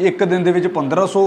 ਇੱਕ ਦਿਨ ਦੇ ਵਿੱਚ 1500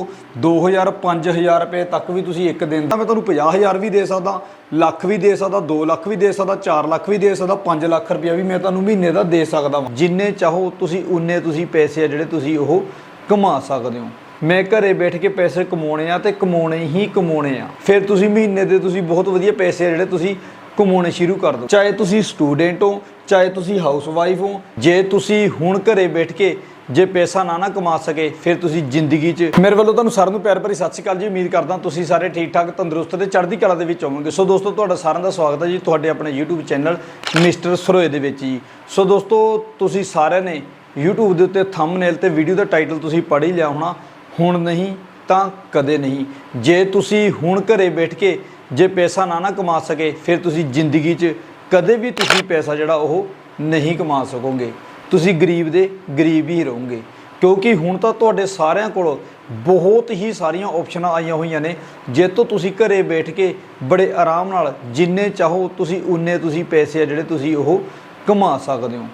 2000 5000 ਰੁਪਏ ਤੱਕ ਵੀ ਤੁਸੀਂ ਇੱਕ ਦਿਨ ਦਾ ਮੈਂ ਤੁਹਾਨੂੰ 50000 ਵੀ ਦੇ ਸਕਦਾ, ਲੱਖ ਵੀ ਦੇ ਸਕਦਾ 2 ਲੱਖ ਵੀ ਦੇ ਸਕਦਾ 4 ਲੱਖ ਵੀ ਦੇ ਸਕਦਾ 5 ਲੱਖ ਰੁਪਇਆ ਵੀ ਮੈਂ ਤੁਹਾਨੂੰ ਮਹੀਨੇ ਦਾ ਦੇ ਸਕਦਾ ਵਾਂ। ਜਿੰਨੇ ਚਾਹੋ ਤੁਸੀਂ, ਉਨੇ ਤੁਸੀਂ ਪੈਸੇ ਆ ਜਿਹੜੇ ਤੁਸੀਂ ਉਹ ਕਮਾ ਸਕਦੇ ਹੋ। ਮੈਂ ਘਰੇ ਬੈਠ ਕੇ ਪੈਸੇ ਕਮਾਉਣੇ ਆ ਤੇ ਕਮਾਉਣੇ ਹੀ ਕਮਾਉਣੇ ਆ। ਫਿਰ ਤੁਸੀਂ ਮਹੀਨੇ ਦੇ ਤੁਸੀਂ ਬਹੁਤ ਵਧੀਆ ਪੈਸੇ ਆ ਜਿਹੜੇ ਤੁਸੀਂ ਕਮਾਉਣੇ ਸ਼ੁਰੂ ਕਰ ਦਿਓ। ਚਾਹੇ ਤੁਸੀਂ ਸਟੂਡੈਂਟ ਹੋ, ਚਾਹੇ ਤੁਸੀਂ ਹਾਊਸ ਵਾਈਫ ਹੋ, ਜੇ ਤੁਸੀਂ ਹੁਣ ਘਰੇ ਬੈਠ ਕੇ ਜੇ ਪੈਸਾ ਨਾ ਨਾ ਕਮਾ ਸਕੇ, ਫਿਰ ਤੁਸੀਂ ਜ਼ਿੰਦਗੀ 'ਚ ਮੇਰੇ ਵੱਲੋਂ ਤੁਹਾਨੂੰ ਸਾਰਿਆਂ ਨੂੰ ਪਿਆਰ ਭਰੀ ਸਤਿ ਸ਼੍ਰੀ ਅਕਾਲ ਜੀ। ਉਮੀਦ ਕਰਦਾ ਤੁਸੀਂ ਸਾਰੇ ਠੀਕ ਠਾਕ ਤੰਦਰੁਸਤ ਤੇ ਚੜ੍ਹਦੀ ਕਲਾ ਦੇ ਵਿੱਚ ਹੋਵੋਗੇ। ਸੋ ਦੋਸਤੋ, ਤੁਹਾਡਾ ਸਾਰਿਆਂ ਦਾ ਸਵਾਗਤ ਹੈ ਜੀ ਤੁਹਾਡੇ ਆਪਣੇ YouTube ਚੈਨਲ ਮਿਸਟਰ ਸਰੋਏ ਦੇ ਵਿੱਚ ਜੀ। ਸੋ ਦੋਸਤੋ, ਤੁਸੀਂ ਸਾਰਿਆਂ ਨੇ YouTube ਦੇ ਉੱਤੇ ਥੰਬਨੇਲ ਤੇ ਵੀਡੀਓ ਦਾ ਟਾਈਟਲ ਤੁਸੀਂ ਪੜ੍ਹ ਹੀ ਲਿਆ ਹੋਣਾ। ਹੁਣ ਨਹੀਂ ਤਾਂ ਕਦੇ ਨਹੀਂ। ਜੇ ਤੁਸੀਂ ਹੁਣ ਘਰੇ ਬੈਠ ਕੇ ਜੇ ਪੈਸਾ ਨਾ ਨਾ ਕਮਾ ਸਕੇ, ਫਿਰ ਤੁਸੀਂ ਜ਼ਿੰਦਗੀ 'ਚ ਕਦੇ ਵੀ ਤੁਸੀਂ ਪੈਸਾ ਜਿਹੜਾ ਉਹ ਨਹੀਂ ਕਮਾ ਸਕੋਗੇ। ਤੁਸੀਂ ਗਰੀਬ ਦੇ ਗਰੀਬ ਹੀ ਰਹੋਗੇ। ਕਿਉਂਕਿ ਹੁਣ ਤਾਂ ਤੁਹਾਡੇ ਸਾਰਿਆਂ ਕੋਲ ਬਹੁਤ ਹੀ ਸਾਰੀਆਂ ਆਪਸ਼ਨਾਂ ਆਈਆਂ ਹੋਈਆਂ ਨੇ। ਜੇ ਤੋਂ ਤੁਸੀਂ ਘਰੇ ਬੈਠ ਕੇ ਬੜੇ ਆਰਾਮ ਨਾਲ ਜਿੰਨੇ ਚਾਹੋ ਤੁਸੀਂ ਉਨੇ ਤੁਸੀਂ ਪੈਸੇ ਆ ਜਿਹੜੇ ਤੁਸੀਂ ਉਹ ਕਮਾ ਸਕਦੇ ਹੋ।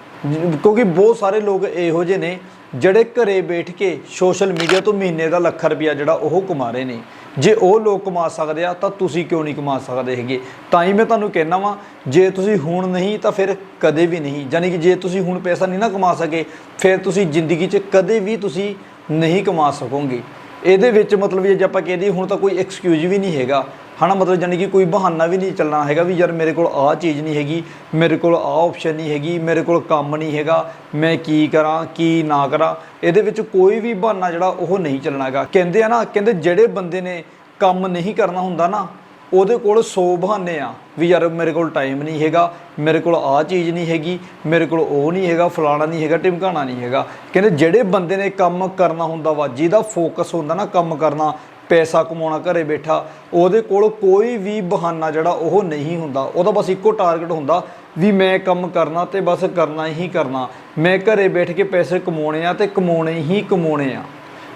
ਕਿਉਂਕਿ ਬਹੁਤ ਸਾਰੇ ਲੋਕ ਇਹੋ ਜਿਹੇ ਨੇ ਜਿਹੜੇ ਘਰੇ ਬੈਠ ਕੇ ਸੋਸ਼ਲ ਮੀਡੀਆ ਤੋਂ ਮਹੀਨੇ ਦਾ ਲੱਖ ਰੁਪਇਆ ਜਿਹੜਾ ਉਹ ਕਮਾ ਰਹੇ ਨੇ। ਜੇ ਉਹ ਲੋਕ ਕਮਾ ਸਕਦੇ ਆ, ਤਾਂ ਤੁਸੀਂ ਕਿਉਂ ਨਹੀਂ ਕਮਾ ਸਕਦੇ ਹੈਗੇ? ਤਾਂ ਹੀ ਮੈਂ ਤੁਹਾਨੂੰ ਕਹਿਣਾ ਵਾਂ, ਜੇ ਤੁਸੀਂ ਹੁਣ ਨਹੀਂ, ਤਾਂ ਫਿਰ ਕਦੇ ਵੀ ਨਹੀਂ। ਯਾਨੀ ਕਿ ਜੇ ਤੁਸੀਂ ਹੁਣ ਪੈਸਾ ਨਹੀਂ ਨਾ ਕਮਾ ਸਕੇ, ਫਿਰ ਤੁਸੀਂ ਜ਼ਿੰਦਗੀ 'ਚ ਕਦੇ ਵੀ ਤੁਸੀਂ ਨਹੀਂ ਕਮਾ ਸਕੋਗੇ। ਇਹਦੇ ਵਿੱਚ ਮਤਲਬ ਜੇ ਆਪਾਂ ਕਹਿ ਦਈਏ, ਹੁਣ ਤਾਂ ਕੋਈ ਐਕਸਕਿਊਜ਼ ਵੀ ਨਹੀਂ ਹੈਗਾ। ਹਨਾ, ਮਤਲਬ ਜਾਨੀ ਕਿ ਕੋਈ ਬਹਾਨਾ ਵੀ ਨਹੀਂ ਚੱਲਣਾ ਹੈਗਾ ਵੀ ਯਾਰ ਮੇਰੇ ਕੋਲ ਆਹ ਚੀਜ਼ ਨਹੀਂ ਹੈਗੀ, ਮੇਰੇ ਕੋਲ ਆਹ ਆਪਸ਼ਨ ਨਹੀਂ ਹੈਗੀ, ਮੇਰੇ ਕੋਲ ਕੰਮ ਨਹੀਂ ਹੈਗਾ, ਮੈਂ ਕੀ ਕਰਾਂ, ਕੀ ਨਾ ਕਰਾਂ, ਇਹਦੇ ਵਿੱਚ ਕੋਈ ਵੀ ਬਹਾਨਾ ਜਿਹੜਾ ਉਹ ਨਹੀਂ ਚੱਲਣਾ ਹੈਗਾ। ਕਹਿੰਦੇ ਆ ਨਾ, ਕਹਿੰਦੇ ਜਿਹੜੇ ਬੰਦੇ ਨੇ ਕੰਮ ਨਹੀਂ ਕਰਨਾ ਹੁੰਦਾ ਨਾ, ਉਹਦੇ ਕੋਲ 100 ਬਹਾਨੇ ਆ ਵੀ ਯਾਰ ਮੇਰੇ ਕੋਲ ਟਾਈਮ ਨਹੀਂ ਹੈਗਾ, ਮੇਰੇ ਕੋਲ ਆਹ ਚੀਜ਼ ਨਹੀਂ ਹੈਗੀ, ਮੇਰੇ ਕੋਲ ਉਹ ਨਹੀਂ ਹੈਗਾ, ਫਲਾਣਾ ਨਹੀਂ ਹੈਗਾ ਟਿਮਕਾਣਾ ਨਹੀਂ ਹੈਗਾ। ਕਹਿੰਦੇ ਜਿਹੜੇ ਬੰਦੇ ਨੇ ਕੰਮ ਕਰਨਾ ਹੁੰਦਾ ਵਾ ਜਿਹਦਾ ਫੋਕਸ ਹੁੰਦਾ ਨਾ ਕੰਮ ਕਰਨਾ ਪੈਸਾ ਕਮਾਉਣਾ, ਘਰੇ ਬੈਠਾ, ਉਹਦੇ ਕੋਲ ਕੋਈ ਵੀ ਬਹਾਨਾ ਜਿਹੜਾ ਉਹ ਨਹੀਂ ਹੁੰਦਾ। ਉਹਦਾ ਬਸ ਇੱਕੋ ਟਾਰਗੇਟ ਹੁੰਦਾ ਵੀ ਮੈਂ ਕੰਮ ਕਰਨਾ ਤੇ ਬਸ ਕਰਨਾ ਹੀ ਕਰਨਾ। ਮੈਂ ਘਰੇ ਬੈਠ ਕੇ ਪੈਸੇ ਕਮਾਉਣੇ ਆ ਤੇ ਕਮਾਉਣੇ ਹੀ ਕਮਾਉਣੇ ਆ।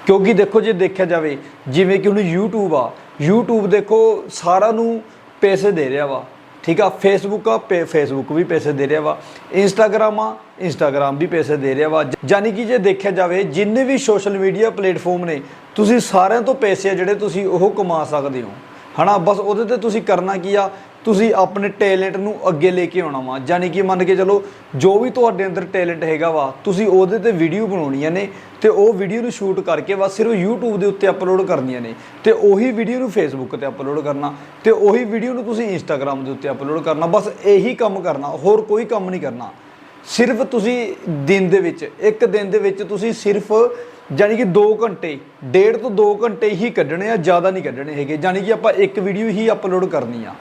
ਕਿਉਂਕਿ ਦੇਖੋ ਜੇ ਦੇਖਿਆ ਜਾਵੇ, ਜਿਵੇਂ ਕਿ ਹੁਣ YouTube ਆ। YouTube ਦੇਖੋ ਸਾਰਿਆਂ ਨੂੰ ਪੈਸੇ ਦੇ ਰਿਹਾ ਵਾ। ਠੀਕ ਆ ਫੇਸਬੁੱਕ ਆ, ਪੇ ਫੇਸਬੁੱਕ ਵੀ ਪੈਸੇ ਦੇ ਰਿਹਾ ਵਾ। ਇੰਸਟਾਗ੍ਰਾਮ ਆ ਇੰਸਟਾਗ੍ਰਾਮ ਵੀ ਪੈਸੇ ਦੇ ਰਿਹਾ ਵਾ। ਯਾਨੀ ਕਿ ਜੇ ਦੇਖਿਆ ਜਾਵੇ, ਜਿੰਨੇ ਵੀ ਸੋਸ਼ਲ ਮੀਡੀਆ ਪਲੇਟਫਾਰਮ ਨੇ, ਤੁਸੀਂ ਸਾਰਿਆਂ ਤੋਂ ਪੈਸੇ ਆ ਜਿਹੜੇ ਤੁਸੀਂ ਉਹ ਕਮਾ ਸਕਦੇ ਹੋ। ਹਨਾ, ਬਸ ਉਹਦੇ ਤੇ ਤੁਸੀਂ ਕਰਨਾ ਕੀ ਆ ਤੁਸੀਂ ਆਪਣੇ ਟੈਲੈਂਟ ਨੂੰ ਅੱਗੇ ਲੈ ਕੇ ਆਉਣਾ ਵਾ। ਯਾਨੀ ਕਿ ਮੰਨ ਕੇ ਚਲੋ, ਜੋ ਵੀ ਤੁਹਾਡੇ ਅੰਦਰ ਟੈਲੈਂਟ ਹੈਗਾ ਵਾ, ਤੁਸੀਂ ਉਹਦੇ ਤੇ ਵੀਡੀਓ ਬਣਾਉਣੀਆਂ ਨੇ ਤੇ ਉਹ ਵੀਡੀਓ ਨੂੰ ਸ਼ੂਟ ਕਰਕੇ ਬਸ ਸਿਰਫ YouTube ਦੇ ਉੱਤੇ ਅਪਲੋਡ ਕਰਨੀਆਂ ਨੇ ਤੇ ਉਹੀ ਵੀਡੀਓ ਨੂੰ Facebook ਤੇ ਅਪਲੋਡ ਕਰਨਾ ਤੇ ਉਹੀ ਵੀਡੀਓ ਨੂੰ ਤੁਸੀਂ Instagram ਦੇ ਉੱਤੇ ਅਪਲੋਡ ਕਰਨਾ, ਬਸ ਇਹੀ ਕੰਮ ਕਰਨਾ, ਹੋਰ ਕੋਈ ਕੰਮ ਨਹੀਂ ਕਰਨਾ। ਸਿਰਫ ਤੁਸੀਂ ਦਿਨ ਦੇ ਵਿੱਚ, ਇੱਕ ਦਿਨ ਦੇ ਵਿੱਚ ਤੁਸੀਂ ਸਿਰਫ ਜਾਨੀ ਕਿ 2 ਘੰਟੇ, ਡੇਢ ਤੋਂ 2 ਘੰਟੇ ਹੀ ਕੱਢਣੇ ਆ, ਜ਼ਿਆਦਾ ਨਹੀਂ ਕੱਢਣੇ ਹੈਗੇ। ਜਾਨੀ ਕਿ ਆਪਾਂ ਇੱਕ ਵੀਡੀਓ ਹੀ ਅਪਲੋਡ ਕਰਨੀ ਆ।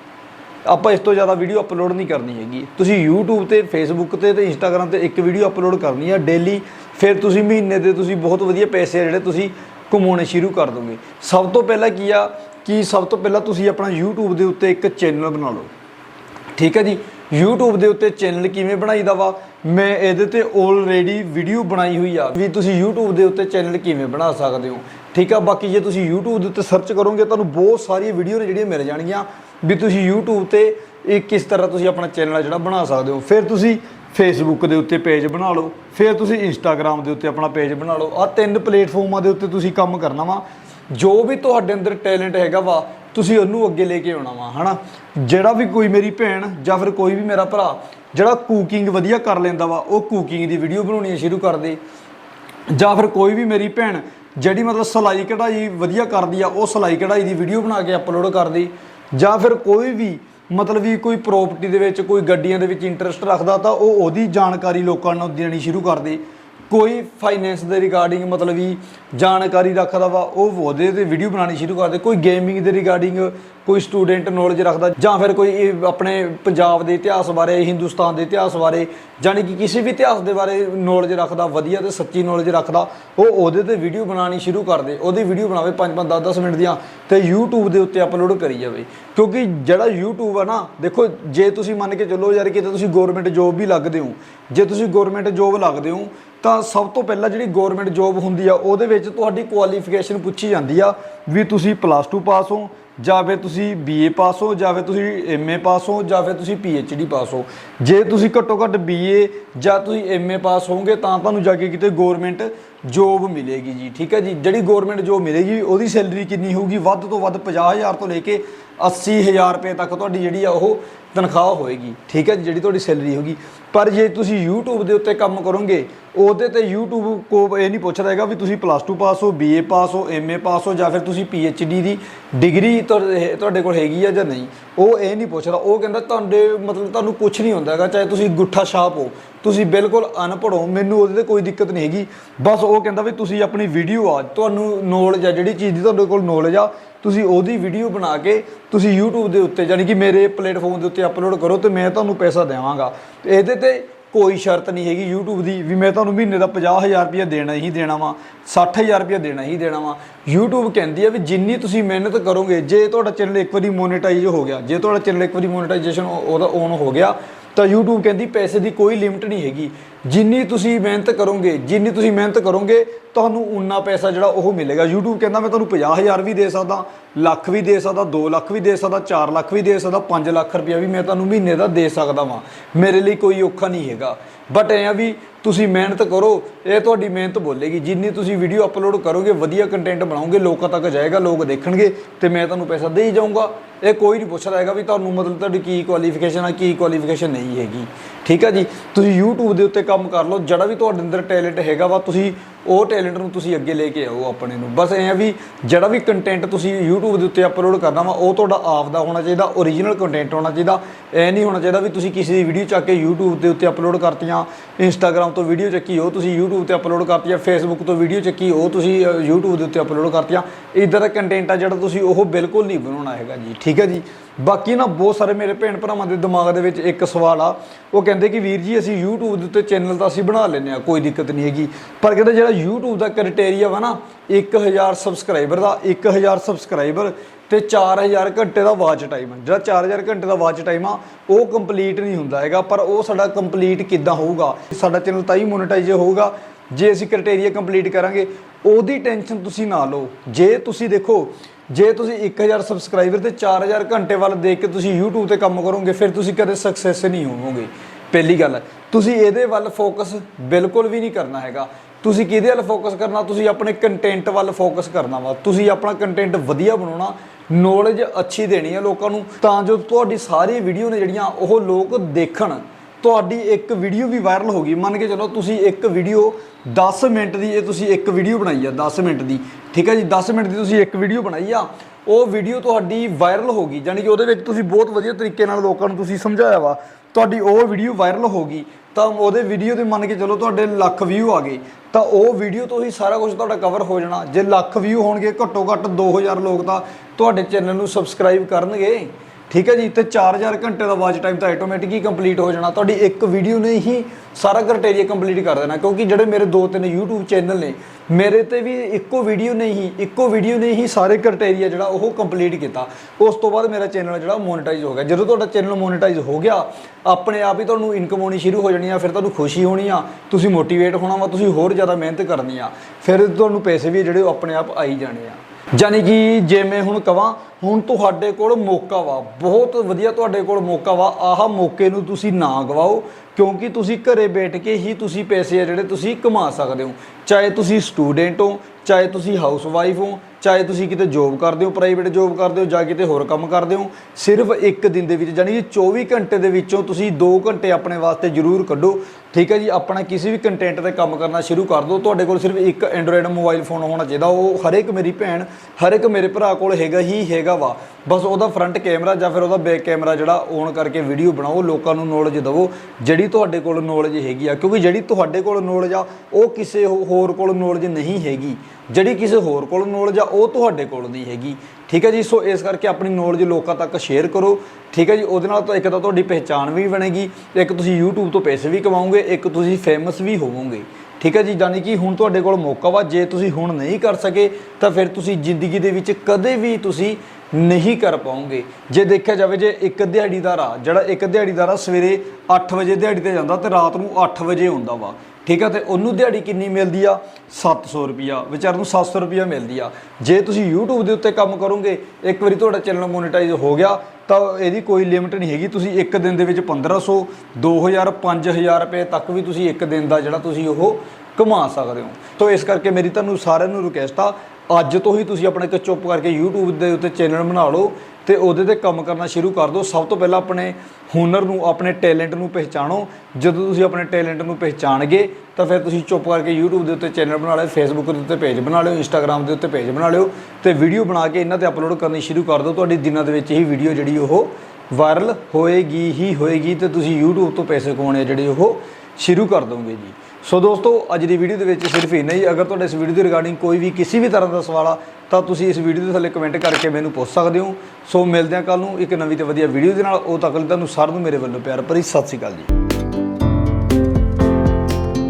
ਆਪਾਂ ਇਸ ਤੋਂ ਜ਼ਿਆਦਾ ਵੀਡੀਓ ਅਪਲੋਡ ਨਹੀਂ ਕਰਨੀ ਹੈਗੀ। ਤੁਸੀਂ YouTube ਤੇ, Facebook ਤੇ ਤੇ Instagram ਤੇ ਇੱਕ ਵੀਡੀਓ ਅਪਲੋਡ ਕਰਨੀ ਆ ਡੇਲੀ ਫਿਰ ਤੁਸੀਂ ਮਹੀਨੇ ਦੇ ਤੁਸੀਂ ਬਹੁਤ ਵਧੀਆ ਪੈਸੇ ਆ ਜਿਹੜੇ ਤੁਸੀਂ ਕਮਾਉਣੇ ਸ਼ੁਰੂ ਕਰ ਦੋਗੇ। ਸਭ ਤੋਂ ਪਹਿਲਾਂ ਕੀ ਆ ਕਿ ਸਭ ਤੋਂ ਪਹਿਲਾਂ ਤੁਸੀਂ ਆਪਣਾ YouTube ਦੇ ਉੱਤੇ ਇੱਕ ਚੈਨਲ ਬਣਾ ਲਓ। ਠੀਕ ਹੈ ਜੀ? YouTube ਦੇ ਉੱਤੇ ਚੈਨਲ ਕਿਵੇਂ ਬਣਾਈਦਾ ਵਾ? ਮੈਂ ਇਹਦੇ ਤੇ ਆਲਰੇਡੀ ਵੀਡੀਓ ਬਣਾਈ ਹੋਈ ਆ। ਵੀ ਤੁਸੀਂ YouTube ਦੇ ਉੱਤੇ ਚੈਨਲ ਕਿਵੇਂ ਬਣਾ ਸਕਦੇ ਹੋ? ਠੀਕ ਆ? ਬਾਕੀ ਜੇ ਤੁਸੀਂ YouTube ਦੇ ਉੱਤੇ ਸਰਚ ਕਰੋਗੇ, ਤੁਹਾਨੂੰ ਬਹੁਤ ਸਾਰੀਆਂ ਵੀਡੀਓ ਨੇ ਜਿਹੜੀਆਂ ਮਿਲ ਜਾਣਗੀਆਂ। ਵੀ ਤੁਸੀਂ YouTube ਤੇ ਇਹ ਕਿਸ ਤਰ੍ਹਾਂ ਤੁਸੀਂ ਆਪਣਾ ਚੈਨਲ ਜਿਹੜਾ ਬਣਾ ਸਕਦੇ ਹੋ। ਫਿਰ ਤੁਸੀਂ Facebook ਦੇ ਉੱਤੇ ਪੇਜ ਬਣਾ ਲਓ, ਫਿਰ ਤੁਸੀਂ Instagram ਦੇ ਉੱਤੇ ਆਪਣਾ ਪੇਜ ਬਣਾ ਲਓ। ਆ ਤਿੰਨ ਪਲੇਟਫਾਰਮਾਂ ਦੇ ਉੱਤੇ ਤੁਸੀਂ ਕੰਮ ਕਰਨਾ ਵਾ। ਜੋ ਵੀ ਤੁਹਾਡੇ ਅੰਦਰ ਟੈਲੈਂਟ ਹੈਗਾ ਵਾ, ਤੁਸੀਂ ਉਹਨੂੰ ਅੱਗੇ ਲੈ ਕੇ ਆਉਣਾ ਵਾ, ਹਨਾ? ਜਿਹੜਾ ਵੀ ਕੋਈ ਮੇਰੀ ਭੈਣ ਜਾਂ ਫਿਰ ਕੋਈ ਵੀ ਮੇਰਾ ਭਰਾ, ਜਿਹੜਾ ਕੁਕਿੰਗ ਵਧੀਆ ਕਰ ਲੈਂਦਾ ਵਾ, ਉਹ ਕੁਕਿੰਗ ਦੀ ਵੀਡੀਓ ਬਣਾਉਣੀ ਸ਼ੁਰੂ ਕਰ ਦੇ। ਜਾਂ ਫਿਰ ਕੋਈ ਵੀ ਮੇਰੀ ਭੈਣ ਜਿਹੜੀ ਮਤਲਬ ਸਿਲਾਈ ਕਢਾਈ ਵਧੀਆ ਕਰਦੀ ਆ, ਉਹ ਸਿਲਾਈ ਕਢਾਈ ਦੀ ਵੀਡੀਓ ਬਣਾ ਕੇ ਅਪਲੋਡ ਕਰਦੀ ਜਾਂ ਫਿਰ ਕੋਈ ਵੀ ਮਤਲਬ ਵੀ ਕੋਈ ਪ੍ਰਾਪਰਟੀ ਦੇ ਵਿੱਚ, ਕੋਈ ਗੱਡੀਆਂ ਦੇ ਵਿੱਚ ਇੰਟਰਸਟ ਰੱਖਦਾ ਤਾਂ ਉਹ ਉਹਦੀ ਜਾਣਕਾਰੀ ਲੋਕਾਂ ਨੂੰ ਦੇਣੀ ਸ਼ੁਰੂ ਕਰ ਦੇ। ਕੋਈ ਫਾਈਨੈਂਸ ਦੇ ਰਿਗਾਰਡਿੰਗ ਮਤਲਬ ਵੀ ਜਾਣਕਾਰੀ ਰੱਖਦਾ ਵਾ, ਉਹ ਉਹਦੇ ਤੇ ਵੀਡੀਓ ਬਣਾਉਣੀ ਸ਼ੁਰੂ ਕਰਦੇ ਕੋਈ ਗੇਮਿੰਗ ਦੇ ਰਿਗਾਰਡਿੰਗ ਕੋਈ ਸਟੂਡੈਂਟ ਨੌਲੇਜ ਰੱਖਦਾ, ਜਾਂ ਫਿਰ ਕੋਈ ਆਪਣੇ ਪੰਜਾਬ ਦੇ ਇਤਿਹਾਸ ਬਾਰੇ, ਹਿੰਦੁਸਤਾਨ ਦੇ ਇਤਿਹਾਸ ਬਾਰੇ, ਜਾਣੀ ਕਿ ਕਿਸੇ ਵੀ ਇਤਿਹਾਸ ਦੇ ਬਾਰੇ ਨੌਲੇਜ ਰੱਖਦਾ, ਵਧੀਆ ਤੇ ਸੱਚੀ ਨੌਲੇਜ ਰੱਖਦਾ, ਉਹ ਉਹਦੇ ਤੇ ਵੀਡੀਓ ਬਣਾਉਣੀ ਸ਼ੁਰੂ ਕਰ ਦੇ। ਉਹਦੀ ਵੀਡੀਓ ਬਣਾਵੇ 5-5 10-10 ਮਿੰਟ ਦੀਆਂ ਤੇ YouTube ਦੇ ਉੱਤੇ ਅਪਲੋਡ ਕਰੀ ਜਾਵੇ। ਕਿਉਂਕਿ ਜਿਹੜਾ YouTube ਆ ਨਾ, ਦੇਖੋ, ਜੇ ਤੁਸੀਂ ਮੰਨ ਕੇ ਚੱਲੋ ਯਾਰ ਕਿਤੇ ਤੁਸੀਂ ਗਵਰਨਮੈਂਟ ਜੋਬ ਵੀ ਲੱਗਦੇ ਹੋ, ਜੇ ਤੁਸੀਂ ਗਵਰਨਮੈਂਟ ਜੋਬ ਲੱਗਦੇ ਹੋ ਤਾਂ ਸਭ ਤੋਂ ਪਹਿਲਾਂ ਜਿਹੜੀ ਗਵਰਨਮੈਂਟ ਜੋਬ ਹੁੰਦੀ ਆ, ਉਹਦੇ ਵਿੱਚ ਤੁਹਾਡੀ ਕੁਆਲੀਫਿਕੇਸ਼ਨ ਪੁੱਛੀ ਜਾਂਦੀ ਆ ਵੀ ਤੁਸੀਂ ਪਲੱਸ 2 ਪਾਸ ਹੋ, ਜਾਂ ਫਿਰ ਤੁਸੀਂ ਬੀਏ ਪਾਸ ਹੋ, ਜਾਂ ਫਿਰ ਤੁਸੀਂ ਐਮਏ ਪਾਸ ਹੋ, ਜਾਂ ਫਿਰ ਤੁਸੀਂ ਪੀਐਚਡੀ ਪਾਸ ਹੋ। ਜੇ ਤੁਸੀਂ ਘੱਟੋ ਘੱਟ ਬੀਏ ਜਾਂ ਤੁਸੀਂ ਐਮਏ ਪਾਸ ਹੋਵੋਗੇ, ਤਾਂ ਤੁਹਾਨੂੰ ਜਾ ਕੇ ਕਿਤੇ ਗਵਰਨਮੈਂਟ ਜੋਬ ਮਿਲੇਗੀ ਜੀ, ਠੀਕ ਹੈ ਜੀ? ਜਿਹੜੀ ਗਵਰਨਮੈਂਟ ਜੋਬ ਮਿਲੇਗੀ, ਉਹਦੀ ਸੈਲਰੀ ਕਿੰਨੀ ਹੋਊਗੀ? ਵੱਧ ਤੋਂ ਵੱਧ 50000 ਤੋਂ ਲੈ ਕੇ 80000 ਰੁਪਏ ਤੱਕ ਤੁਹਾਡੀ ਜਿਹੜੀ ਆ ਉਹ ਤਨਖਾਹ ਹੋਏਗੀ, ਠੀਕ ਹੈ ਜਿਹੜੀ ਤੁਹਾਡੀ ਸੈਲਰੀ ਹੋਗੀ ਪਰ ਜੇ ਤੁਸੀਂ YouTube ਦੇ ਉੱਤੇ ਕੰਮ ਕਰੋਗੇ, ਉਹਦੇ ਤੇ YouTube ਕੋ ਇਹ ਨਹੀਂ ਪੁੱਛਦਾ ਹੈਗਾ ਵੀ ਤੁਸੀਂ ਪਲੱਸ 2 ਪਾਸ ਹੋ BA ਪਾਸ ਹੋ MA ਪਾਸ ਹੋ, ਜਾਂ ਫਿਰ ਤੁਸੀਂ PhD ਦੀ ਡਿਗਰੀ ਤੁਹਾਡੇ ਤੁਹਾਡੇ ਕੋਲ ਹੈਗੀ ਆ ਜਾਂ ਨਹੀਂ, ਉਹ ਇਹ ਨਹੀਂ ਪੁੱਛਦਾ। ਉਹ ਕਹਿੰਦਾ ਤੁਹਾਡੇ, ਮਤਲਬ ਤੁਹਾਨੂੰ ਕੁਝ ਨਹੀਂ ਹੁੰਦਾ ਹੈਗਾ, ਚਾਹੇ ਤੁਸੀਂ ਗੁੱਠਾ ਛਾਪ ਹੋ, ਤੁਸੀਂ ਬਿਲਕੁਲ ਅਨਪੜ੍ਹ ਹੋ, ਮੈਨੂੰ ਉਹਦੇ ਤੇ ਕੋਈ ਦਿੱਕਤ ਨਹੀਂ ਹੈਗੀ। ਬਸ ਉਹ ਕਹਿੰਦਾ ਵੀ ਤੁਸੀਂ ਆਪਣੀ ਵੀਡੀਓ ਆ, ਤੁਹਾਨੂੰ ਨੌਲੇਜ ਆ, ਜਿਹੜੀ ਚੀਜ਼ ਦੀ ਤੁਹਾਡੇ ਕੋਲ ਨੌਲੇਜ ਆ ਤੁਸੀਂ ਉਹਦੀ ਵੀਡੀਓ ਬਣਾ ਕੇ ਤੁਸੀਂ YouTube ਦੇ ਉੱਤੇ ਯਾਨੀ ਕਿ ਮੇਰੇ ਪਲੇਟਫਾਰਮ ਦੇ ਉੱਤੇ ਅਪਲੋਡ ਕਰੋ ਤੇ ਮੈਂ ਤੁਹਾਨੂੰ ਪੈਸਾ ਦੇਵਾਂਗਾ। ਤੇ ਇਹਦੇ ਤੇ ਕੋਈ ਸ਼ਰਤ ਨਹੀਂ ਹੈਗੀ YouTube ਦੀ ਵੀ ਮੈਂ ਤੁਹਾਨੂੰ ਮਹੀਨੇ ਦਾ 50000 ਰੁਪਏ ਦੇਣਾ ਹੀ ਦੇਣਾ ਵਾ 60000 ਰੁਪਏ ਦੇਣਾ ਹੀ ਦੇਣਾ ਵਾ। YouTube ਕਹਿੰਦੀ ਆ ਵੀ ਜਿੰਨੀ ਤੁਸੀਂ ਮਿਹਨਤ ਕਰੋਗੇ, ਜੇ ਤੁਹਾਡਾ ਚੈਨਲ ਇੱਕ ਵਾਰੀ ਮੋਨੇਟਾਈਜ਼ ਹੋ ਗਿਆ, ਜੇ ਤੁਹਾਡਾ ਚੈਨਲ ਇੱਕ ਵਾਰੀ ਮੋਨੇਟਾਈਜੇਸ਼ਨ ਉਹਦਾ ਔਨ ਹੋ ਗਿਆ, ਤਾਂ YouTube ਕਹਿੰਦੀ ਪੈਸੇ ਦੀ ਕੋਈ ਲਿਮਟ ਨਹੀਂ ਹੈਗੀ। ਜਿੰਨੀ ਤੁਸੀਂ ਮਿਹਨਤ ਕਰੋਗੇ, ਜਿੰਨੀ ਤੁਸੀਂ ਮਿਹਨਤ ਕਰੋਗੇ, ਤੁਹਾਨੂੰ ਉਨਾ ਪੈਸਾ ਜਿਹੜਾ ਉਹ ਮਿਲੇਗਾ। YouTube ਕਹਿੰਦਾ, ਮੈਂ ਤੁਹਾਨੂੰ 50000 ਵੀ ਦੇ ਸਕਦਾ, ਲੱਖ ਵੀ ਦੇ ਸਕਦਾ 2 ਲੱਖ ਵੀ ਦੇ ਸਕਦਾ 4 ਲੱਖ ਵੀ ਦੇ ਸਕਦਾ 5 ਲੱਖ ਰੁਪਇਆ ਵੀ ਮੈਂ ਤੁਹਾਨੂੰ ਮਹੀਨੇ ਦਾ ਦੇ ਸਕਦਾ ਵਾਂ। ਮੇਰੇ ਲਈ ਕੋਈ ਔਖਾ ਨਹੀਂ ਹੈਗਾ। ਬਟ ਐ ਆ ਵੀ ਤੁਸੀਂ ਮਿਹਨਤ ਕਰੋ, ਇਹ ਤੁਹਾਡੀ ਮਿਹਨਤ ਬੋਲੇਗੀ। ਜਿੰਨੀ ਤੁਸੀਂ ਵੀਡੀਓ ਅਪਲੋਡ ਕਰੋਗੇ, ਵਧੀਆ ਕੰਟੈਂਟ ਬਣਾਓਗੇ, ਲੋਕਾਂ ਤੱਕ ਜਾਏਗਾ, ਲੋਕ ਦੇਖਣਗੇ ਤੇ ਮੈਂ ਤੁਹਾਨੂੰ ਪੈਸਾ ਦੇ ਹੀ ਜਾਊਂਗਾ। ਇਹ ਕੋਈ ਨਹੀਂ ਪੁੱਛਦਾ ਹੈਗਾ ਵੀ ਤੁਹਾਨੂੰ ਮਤਲਬ ਤੁਹਾਡੀ ਕੀ ਕੁਆਲੀਫਿਕੇਸ਼ਨ ਆ, ਕੀ ਕੁਆਲੀਫਿਕੇਸ਼ਨ ਨਹੀਂ ਹੈਗੀ। ਠੀਕ ਆ ਜੀ? ਤੁਸੀਂ YouTube ਦੇ ਉੱਤੇ ਕੰਮ ਕੰਮ ਕਰ ਲਓ ਜਿਹੜਾ ਵੀ ਤੁਹਾਡੇ ਅੰਦਰ ਟੈਲੈਂਟ ਹੈਗਾ ਵਾ ਤੁਸੀਂ ਉਹ ਟੈਲੈਂਟ ਨੂੰ ਤੁਸੀਂ ਅੱਗੇ ਲੈ ਕੇ ਆਓ ਆਪਣੇ ਨੂੰ। ਬਸ ਐ ਆ ਵੀ ਜਿਹੜਾ ਵੀ ਕੰਟੈਂਟ ਤੁਸੀਂ YouTube ਦੇ ਉੱਤੇ ਅਪਲੋਡ ਕਰਨਾ ਵਾ ਉਹ ਤੁਹਾਡਾ ਆਪ ਦਾ ਹੋਣਾ ਚਾਹੀਦਾ ਓਰੀਜਨਲ ਕੰਟੈਂਟ ਹੋਣਾ ਚਾਹੀਦਾ। ਐ ਨਹੀਂ ਹੋਣਾ ਚਾਹੀਦਾ ਵੀ ਤੁਸੀਂ ਕਿਸੇ ਦੀ ਵੀਡੀਓ ਚੱਕ ਕੇ YouTube ਦੇ ਉੱਤੇ ਅਪਲੋਡ ਕਰਤੀਆਂ Instagram ਤੋਂ ਵੀਡੀਓ ਚੱਕੀ ਉਹ ਤੁਸੀਂ YouTube ਤੇ ਅਪਲੋਡ ਕਰਤੀਆਂ Facebook ਤੋਂ ਵੀਡੀਓ ਚੱਕੀ ਉਹ ਤੁਸੀਂ ਅ, YouTube ਦੇ ਉੱਤੇ ਅਪਲੋਡ ਕਰਤੀਆਂ। ਇਦਾਂ ਦਾ ਕੰਟੈਂਟ ਆ ਜਿਹੜਾ ਤੁਸੀਂ ਉਹ ਬਿਲਕੁਲ ਨਹੀਂ ਬਣਾਉਣਾ ਹੈਗਾ ਜੀ ਠੀਕ ਹੈ ਜੀ? ਬਾਕੀ ਨਾ ਬਹੁਤ ਸਾਰੇ ਮੇਰੇ ਭੈਣ ਭਰਾਵਾਂ ਦੇ ਦਿਮਾਗ ਦੇ ਵਿੱਚ ਇੱਕ ਸਵਾਲ ਆ। ਉਹ ਕਹਿੰਦੇ ਕਿ ਵੀਰ ਜੀ, ਅਸੀਂ YouTube ਦੇ ਉੱਤੇ ਚੈਨਲ ਤਾਂ ਅਸੀਂ ਬਣਾ ਲੈਨੇ ਆ ਕੋਈ ਦਿੱਕਤ ਨਹੀਂ ਹੈਗੀ। ਪਰ ਕਹਿੰਦੇ ਜਿਹੜਾ YouTube ਦਾ ਕ੍ਰਾਈਟੇਰੀਆ ਵਾ ਨਾ 1000 ਸਬਸਕ੍ਰਾਈਬਰ ਦਾ 1000 ਸਬਸਕ੍ਰਾਈਬਰ ਤੇ 4000 ਘੰਟੇ ਦਾ ਵਾਚ ਟਾਈਮ ਹੈ ਜਿਹੜਾ 4000 ਘੰਟੇ ਦਾ ਵਾਚ ਟਾਈਮ ਆ, ਉਹ ਕੰਪਲੀਟ ਨਹੀਂ ਹੁੰਦਾ ਹੈਗਾ, ਪਰ ਉਹ ਸਾਡਾ ਕੰਪਲੀਟ ਕਿੱਦਾਂ ਹੋਊਗਾ? ਸਾਡਾ ਚੈਨਲ ਤਾਂ ਹੀ ਮੋਨੇਟਾਈਜ਼ ਹੋਊਗਾ, ਜੇ ਅਸੀਂ ਕ੍ਰਾਈਟੇਰੀਆ ਕੰਪਲੀਟ ਕਰਾਂਗੇ। ਉਹਦੀ ਟੈਨਸ਼ਨ ਤੁਸੀਂ ਨਾ ਲਓ। ਜੇ ਤੁਸੀਂ ਦੇਖੋ ਜੇ ਤੁਸੀਂ 1000 ਸਬਸਕ੍ਰਾਈਬਰ ਤੇ 4000 ਘੰਟੇ ਵੱਲ ਦੇਖ ਕੇ ਤੁਸੀਂ YouTube ਤੇ ਕੰਮ ਕਰੋਗੇ, ਫਿਰ ਤੁਸੀਂ ਕਦੇ ਸਕਸੈਸ ਨਹੀਂ ਹੋਵੋਗੇ। ਪਹਿਲੀ ਗੱਲ, ਤੁਸੀਂ ਇਹਦੇ ਵੱਲ ਫੋਕਸ ਬਿਲਕੁਲ ਵੀ ਨਹੀਂ ਕਰਨਾ ਹੈਗਾ। ਤੁਸੀਂ ਕਿਹਦੇ ਵੱਲ ਫੋਕਸ ਕਰਨਾ? ਤੁਸੀਂ ਆਪਣੇ ਕੰਟੈਂਟ ਵੱਲ ਫੋਕਸ ਕਰਨਾ ਵਾ। ਤੁਸੀਂ ਆਪਣਾ ਕੰਟੈਂਟ ਵਧੀਆ ਬਣਾਉਣਾ ਨੌਲੇਜ ਅੱਛੀ ਦੇਣੀ ਹੈ ਲੋਕਾਂ ਨੂੰ। ਤਾਂ ਜੋ ਤੁਹਾਡੀ ਸਾਰੀ ਵੀਡੀਓ ਨੇ ਜਿਹੜੀਆਂ, ਉਹ ਲੋਕ ਦੇਖਣ। ਤੁਹਾਡੀ ਇੱਕ ਵੀਡੀਓ ਵੀ ਵਾਇਰਲ ਹੋ ਗਈ। ਮੰਨ ਕੇ ਚਲੋ ਤੁਸੀਂ ਇੱਕ ਵੀਡੀਓ 10 ਮਿੰਟ ਦੀ, ਇਹ ਤੁਸੀਂ ਇੱਕ ਵੀਡੀਓ ਬਣਾਈ ਆ 10 ਮਿੰਟ ਦੀ। ਠੀਕ ਹੈ ਜੀ 10 ਮਿੰਟ ਦੀ ਤੁਸੀਂ ਇੱਕ ਵੀਡੀਓ ਬਣਾਈ ਆ। ਉਹ ਵੀਡੀਓ ਤੁਹਾਡੀ ਵਾਇਰਲ ਹੋ ਗਈ। ਯਾਨੀ ਕਿ ਉਹਦੇ ਵਿੱਚ ਤੁਸੀਂ ਬਹੁਤ ਵਧੀਆ ਤਰੀਕੇ ਨਾਲ ਲੋਕਾਂ ਨੂੰ ਤੁਸੀਂ ਸਮਝਾਇਆ ਵਾ। ਤੁਹਾਡੀ ਉਹ ਵੀਡੀਓ ਵਾਇਰਲ ਹੋ ਗਈ। ਤਾਂ ਉਹਦੇ ਵੀਡੀਓ ਦੇ ਮੰਨ ਕੇ ਚਲੋ ਤੁਹਾਡੇ ਲੱਖ ਵਿਊ ਆ ਗਏ। ਤਾਂ ਉਹ ਵੀਡੀਓ ਤੋਂ ਹੀ ਸਾਰਾ ਕੁਝ ਤੁਹਾਡਾ ਕਵਰ ਹੋ ਜਾਣਾ। ਜੇ ਲੱਖ ਵਿਊ ਹੋਣਗੇ, ਘੱਟੋ ਘੱਟ 2000 ਲੋਕ ਤਾਂ ਤੁਹਾਡੇ ਚੈਨਲ ਨੂੰ ਸਬਸਕ੍ਰਾਈਬ ਕਰਨਗੇ। ਠੀਕ ਹੈ ਜੀ, ਤੇ 4000 ਘੰਟੇ ਦਾ ਵਾਚ ਟਾਈਮ ਤਾਂ ਆਟੋਮੈਟਿਕ ਹੀ ਕੰਪਲੀਟ ਹੋ ਜਾਣਾ। ਤੁਹਾਡੀ ਇੱਕ ਵੀਡੀਓ ਨੇ ਹੀ ਸਾਰਾ ਕ੍ਰਾਈਟੇਰੀਆ ਕੰਪਲੀਟ ਕਰ ਦੇਣਾ, ਕਿਉਂਕਿ ਜਿਹੜੇ ਮੇਰੇ ਦੋ ਤਿੰਨ YouTube ਚੈਨਲ ਨੇ, ਮੇਰੇ ਤੇ ਵੀ ਇੱਕੋ ਵੀਡੀਓ ਨੇ ਹੀ, ਇੱਕੋ ਵੀਡੀਓ ਨੇ ਹੀ ਸਾਰੇ ਕ੍ਰਾਈਟੇਰੀਆ ਜਿਹੜਾ ਉਹ ਕੰਪਲੀਟ ਕੀਤਾ। ਉਸ ਤੋਂ ਬਾਅਦ ਮੇਰਾ ਚੈਨਲ ਜਿਹੜਾ ਮੋਨੇਟਾਈਜ਼ ਹੋ ਗਿਆ। ਜਦੋਂ ਤੁਹਾਡਾ ਚੈਨਲ ਮੋਨੇਟਾਈਜ਼ ਹੋ ਗਿਆ, ਆਪਣੇ ਆਪ ਹੀ ਤੁਹਾਨੂੰ ਇਨਕਮ ਆਉਣੀ ਸ਼ੁਰੂ ਹੋ ਜਾਣੀ ਆ, ਫਿਰ ਤੁਹਾਨੂੰ ਖੁਸ਼ੀ ਹੋਣੀ ਆ, ਤੁਸੀਂ ਮੋਟੀਵੇਟ ਹੋਣਾ ਵਾ, ਤੁਸੀਂ ਹੋਰ ਜ਼ਿਆਦਾ ਮਿਹਨਤ ਕਰਨੀ ਆ, ਫਿਰ ਤੁਹਾਨੂੰ ਪੈਸੇ ਵੀ ਜਿਹੜੇ ਉਹ ਆਪਣੇ ਆਪ ਆਈ ਜਾਣੇ ਆ। ਜਾਨੀ ਕਿ ਜੇ ਮੈਂ ਹੁਣ ਕਵਾਂ ਹੁਣ ਤੁਹਾਡੇ ਕੋਲ ਮੌਕਾ ਵਾ। ਬਹੁਤ ਵਧੀਆ ਤੁਹਾਡੇ ਕੋਲ ਮੌਕਾ ਵਾ। ਆਹ ਮੌਕੇ ਨੂੰ ਤੁਸੀਂ ਨਾ ਗਵਾਓ, ਕਿਉਂਕਿ ਤੁਸੀਂ ਘਰੇ ਬੈਠ ਕੇ ਹੀ ਤੁਸੀਂ ਪੈਸੇ ਆ ਜਿਹੜੇ ਤੁਸੀਂ ਕਮਾ ਸਕਦੇ ਹੋ। ਚਾਹੇ ਤੁਸੀਂ ਸਟੂਡੈਂਟ ਹੋ, ਚਾਹੇ ਤੁਸੀਂ ਹਾਊਸ ਵਾਈਫ ਹੋ, ਚਾਹੇ ਤੁਸੀਂ ਕਿਤੇ ਜੋਬ ਕਰਦੇ ਹੋ ਪ੍ਰਾਈਵੇਟ ਜੋਬ ਕਰਦੇ ਹੋ ਜਾਂ ਕਿਤੇ ਹੋਰ ਕੰਮ ਕਰਦੇ ਹੋ, ਸਿਰਫ ਇੱਕ ਦਿਨ ਦੇ ਵਿੱਚ ਜਾਨੀ ਕਿ 24 ਘੰਟੇ ਦੇ ਵਿੱਚੋਂ ਤੁਸੀਂ 2 ਘੰਟੇ ਆਪਣੇ ਵਾਸਤੇ ਜ਼ਰੂਰ ਕੱਢੋ। ਠੀਕ ਹੈ ਜੀ, ਆਪਣਾ ਕਿਸੇ ਵੀ ਕੰਟੈਂਟ ਤੇ ਕੰਮ ਕਰਨਾ ਸ਼ੁਰੂ ਕਰ ਦਿਓ। ਤੁਹਾਡੇ ਕੋਲ ਸਿਰਫ ਇੱਕ ਐਂਡਰੋਇਡ ਮੋਬਾਈਲ ਫੋਨ ਹੋਣਾ ਚਾਹੀਦਾ। ਉਹ ਹਰ ਇੱਕ ਮੇਰੀ ਭੈਣ ਹਰ ਇੱਕ ਮੇਰੇ ਭਰਾ ਕੋਲ ਹੈਗਾ ਹੀ ਹੈਗਾ। ਵਾ। ਬਸ ਉਹਦਾ ਫਰੰਟ ਕੈਮਰਾ ਜਾਂ ਫਿਰ ਉਹਦਾ ਬੈਕ ਕੈਮਰਾ ਜਿਹੜਾ ਔਨ ਕਰਕੇ ਵੀਡੀਓ ਬਣਾਓ, ਲੋਕਾਂ ਨੂੰ ਨੌਲੇਜ ਦਿਵੋ, ਜਿਹੜੀ ਤੁਹਾਡੇ ਕੋਲ ਨੌਲੇਜ ਹੈਗੀ ਆ। ਕਿਉਂਕਿ ਜਿਹੜੀ ਤੁਹਾਡੇ ਕੋਲ ਨੌਲੇਜ ਆ, ਉਹ ਕਿਸੇ ਹੋ- ਹੋਰ ਕੋਲ ਨੌਲੇਜ ਨਹੀਂ ਹੈਗੀ। ਜਿਹੜੀ ਕਿਸੇ ਹੋਰ ਕੋਲ ਨੌਲੇਜ ਆ, ਉਹ ਤੁਹਾਡੇ ਕੋਲ ਨਹੀਂ ਹੈਗੀ। ਠੀਕ ਹੈ ਜੀ? ਸੋ ਇਸ ਕਰਕੇ ਆਪਣੀ ਨੌਲੇਜ ਲੋਕਾਂ ਤੱਕ ਸ਼ੇਅਰ ਕਰੋ। ਠੀਕ ਹੈ ਜੀ? ਉਹਦੇ ਨਾਲ ਤਾਂ ਇੱਕ ਤਾਂ ਤੁਹਾਡੀ ਪਹਿਚਾਣ ਵੀ ਬਣੇਗੀ। ਇੱਕ ਤੁਸੀਂ YouTube ਤੋਂ ਪੈਸੇ ਵੀ ਕਮਾਓਗੇ, ਇੱਕ ਤੁਸੀਂ ਫੇਮਸ ਵੀ ਹੋਵੋਗੇ। ਠੀਕ ਹੈ ਜੀ? ਯਾਨੀ ਕਿ ਹੁਣ ਤੁਹਾਡੇ ਕੋਲ ਮੌਕਾ ਵਾ। ਜੇ ਤੁਸੀਂ ਹੁਣ ਨਹੀਂ ਕਰ ਸਕੇ, ਤਾਂ ਫਿਰ ਤੁਸੀਂ ਜ਼ਿੰਦਗੀ ਦੇ ਵਿੱਚ ਕਦੇ ਵੀ ਤੁਸੀਂ ਨਹੀਂ ਕਰ ਪਾਉਂਗੇ। ਜੇ ਦੇਖਿਆ ਜਾਵੇ, ਜੇ ਇੱਕ ਦਿਹਾੜੀਦਾਰ ਆ ਜਿਹੜਾ ਇੱਕ ਦਿਹਾੜੀਦਾਰ ਆ ਸਵੇਰੇ 8 ਵਜੇ ਦਿਹਾੜੀ ਤੇ ਜਾਂਦਾ ਤੇ ਰਾਤ ਨੂੰ 8 ਵਜੇ ਆਉਂਦਾ ਵਾ, ਠੀਕ ਆ? ਤੇ ਉਹਨੂੰ ਦਿਹਾੜੀ ਕਿੰਨੀ ਮਿਲਦੀ ਆ? 700 ਰੁਪਿਆ ਵਿਚਾਰ ਨੂੰ 700 ਰੁਪਿਆ ਮਿਲਦੀ ਆ। ਜੇ ਤੁਸੀਂ YouTube ਦੇ ਉੱਤੇ ਕੰਮ ਕਰੋਗੇ, ਇੱਕ ਵਾਰੀ ਤੁਹਾਡਾ ਚੈਨਲ ਮੋਨੇਟਾਈਜ਼ ਹੋ ਗਿਆ, ਤਾਂ ਇਹਦੀ ਕੋਈ ਲਿਮਿਟ ਨਹੀਂ ਹੈਗੀ। ਤੁਸੀਂ ਇੱਕ ਦਿਨ ਦੇ ਵਿੱਚ 1500 2000 5000 ਰੁਪਏ ਤੱਕ ਵੀ ਤੁਸੀਂ ਇੱਕ ਦਿਨ ਦਾ ਜਿਹੜਾ ਤੁਸੀਂ ਉਹ ਕਮਾ ਸਕਦੇ ਹੋ। ਤੋਂ ਇਸ ਕਰਕੇ ਮੇਰੀ ਤੁਹਾਨੂੰ ਸਾਰਿਆਂ ਨੂੰ ਰਿਕੁਐਸਟ ਆ ਅੱਜ ਤੋਂ ਹੀ ਤੁਸੀਂ ਆਪਣਾ ਇੱਕ ਚੁੱਪ ਕਰਕੇ YouTube ਦੇ ਉੱਤੇ ਚੈਨਲ ਬਣਾ ਲਓ ਤੇ ਉਹਦੇ ਤੇ ਕੰਮ ਕਰਨਾ ਸ਼ੁਰੂ ਕਰ ਦਿਓ। ਸਭ ਤੋਂ ਪਹਿਲਾਂ ਆਪਣੇ ਹੁਨਰ ਨੂੰ, ਆਪਣੇ ਟੈਲੈਂਟ ਨੂੰ ਪਹਿਚਾਣੋ। ਜਦੋਂ ਤੁਸੀਂ ਆਪਣੇ ਟੈਲੈਂਟ ਨੂੰ ਪਹਿਚਾਣਗੇ, ਤਾਂ ਫਿਰ ਤੁਸੀਂ ਚੁੱਪ ਕਰਕੇ YouTube ਦੇ ਉੱਤੇ ਚੈਨਲ ਬਣਾ ਲਿਓ, Facebook ਦੇ ਉੱਤੇ ਪੇਜ ਬਣਾ ਲਿਓ, Instagram ਦੇ ਉੱਤੇ ਪੇਜ ਬਣਾ ਲਿਓ ਤੇ ਵੀਡੀਓ ਬਣਾ ਕੇ ਇਹਨਾਂ ਤੇ ਅਪਲੋਡ ਕਰਨੀ ਸ਼ੁਰੂ ਕਰ ਦਿਓ। ਤੁਹਾਡੀ ਦਿਨਾਂ ਦੇ ਵਿੱਚ ਹੀ ਵੀਡੀਓ ਜਿਹੜੀ ਉਹ ਵਾਇਰਲ ਹੋਏਗੀ, ਹੀ ਹੋਏਗੀ ਤੇ ਤੁਸੀਂ YouTube ਤੋਂ ਪੈਸੇ ਕਮਾਉਣੇ ਆ ਜਿਹੜੇ ਉਹ ਸ਼ੁਰੂ ਕਰ ਦੋਗੇ ਜੀ। ਸੋ ਦੋਸਤੋ, ਅੱਜ ਦੀ ਵੀਡੀਓ ਦੇ ਵਿੱਚ ਸਿਰਫ ਇੰਨਾ ਹੀ। ਅਗਰ ਤੁਹਾਡੇ ਇਸ ਵੀਡੀਓ ਦੇ ਰਿਗਾਰਡਿੰਗ ਕੋਈ ਵੀ ਕਿਸੇ ਵੀ ਤਰ੍ਹਾਂ ਦਾ ਸਵਾਲ ਆ, ਤਾਂ ਤੁਸੀਂ ਇਸ ਵੀਡੀਓ ਦੇ ਥੱਲੇ ਕਮੈਂਟ ਕਰਕੇ ਮੈਨੂੰ ਪੁੱਛ ਸਕਦੇ ਹੋ। ਸੋ ਮਿਲਦੇ ਹਾਂ ਕੱਲ ਨੂੰ ਇੱਕ ਨਵੀਂ ਤੇ ਵਧੀਆ ਵੀਡੀਓ ਦੇ ਨਾਲ। ਉਹ ਤੱਕ ਲਈ ਤੁਹਾਨੂੰ ਸਾਰਿਆਂ ਨੂੰ ਮੇਰੇ ਵੱਲੋਂ ਪਿਆਰ ਭਰੀ ਸਤਿ ਸ਼੍ਰੀ ਅਕਾਲ ਜੀ।